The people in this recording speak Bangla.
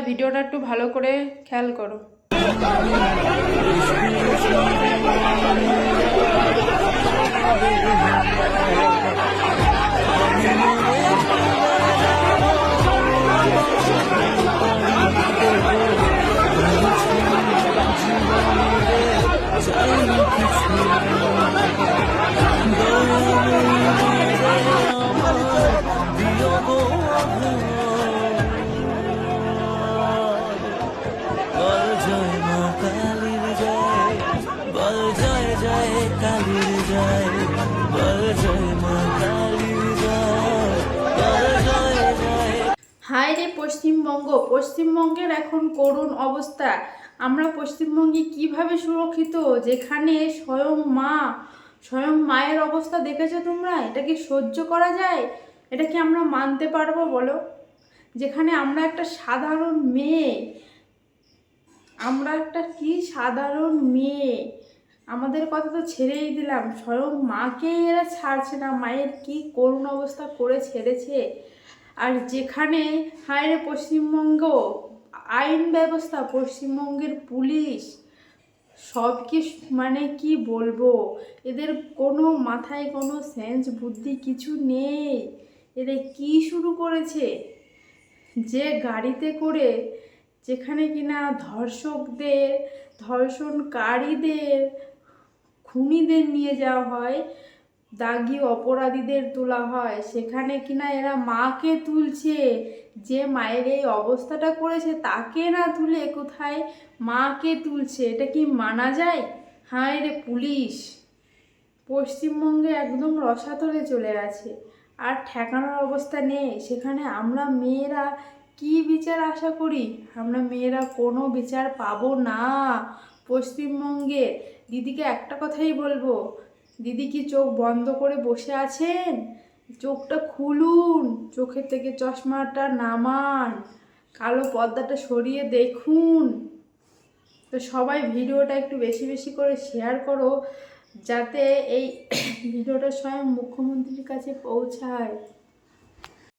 ভিডিওটা একটু ভালো করে খেয়াল করো। জয় মা কালীর জয়, বল জয় জয় কালীর জয়, বল জয় মা কালীর রে পশ্চিমবঙ্গ, পশ্চিমবঙ্গের এখন করুণ অবস্থা। আমরা পশ্চিমবঙ্গে কীভাবে সুরক্ষিত? যেখানে স্বয়ং মা, স্বয়ং মায়ের অবস্থা দেখেছ তোমরা? এটা কি সহ্য করা যায়? এটা কি আমরা মানতে পারব বলো? যেখানে আমরা একটা সাধারণ মেয়ে আমরা একটা কি সাধারণ মেয়ে? আমাদের কথা তো ছেড়েই দিলাম। স্বয়ং মাকে এরা ছাড়ছে না, মায়ের কি করুণ অবস্থা করে ছেড়েছে? আর যেখানে হায়রে পশ্চিমবঙ্গ, আইন ব্যবস্থা, পশ্চিমবঙ্গের পুলিশ, সব কি মানে কি বলব? এদের কোনো মাথায় কোনো সেন্স বুদ্ধি কিছু নেই। এদের কি শুরু করেছে? যে গাড়িতে করে যেখানে কিনা ধর্ষকদের, ধর্ষণকারীদের, খুনিদের নিয়ে যাওয়া হয়, দাগি অপরাধীদের তোলা হয়। সেখানে কিনা এরা মাকে তুলছে, যে মায়ের এই অবস্থাটা করেছে তাকে না তুলে কোথায় মাকে তুলছে, এটা কি মানা যায়? হায় রে পুলিশ! পশ্চিমবঙ্গে একদম রসাতলে চলে আছে আর ঠেকানোর অবস্থা নেই। সেখানে আমরা মেয়েরা কি বিচার আশা করি? আমরা মেয়েরা কোনো বিচার পাবো না। পশ্চিমবঙ্গে দিদিকে একটা কথাই বলব, দিদি কি চোখ বন্ধ করে বসে আছেন? চোখটা খুলুন চোখের থেকে চশমাটা নামান, কালো পর্দাটা সরিয়ে দেখুন। তো সবাই ভিডিওটা একটু বেশি বেশি করে শেয়ার করো, যাতে এই ভিডিওটা স্বয়ং মুখ্যমন্ত্রীর কাছে পৌঁছায়।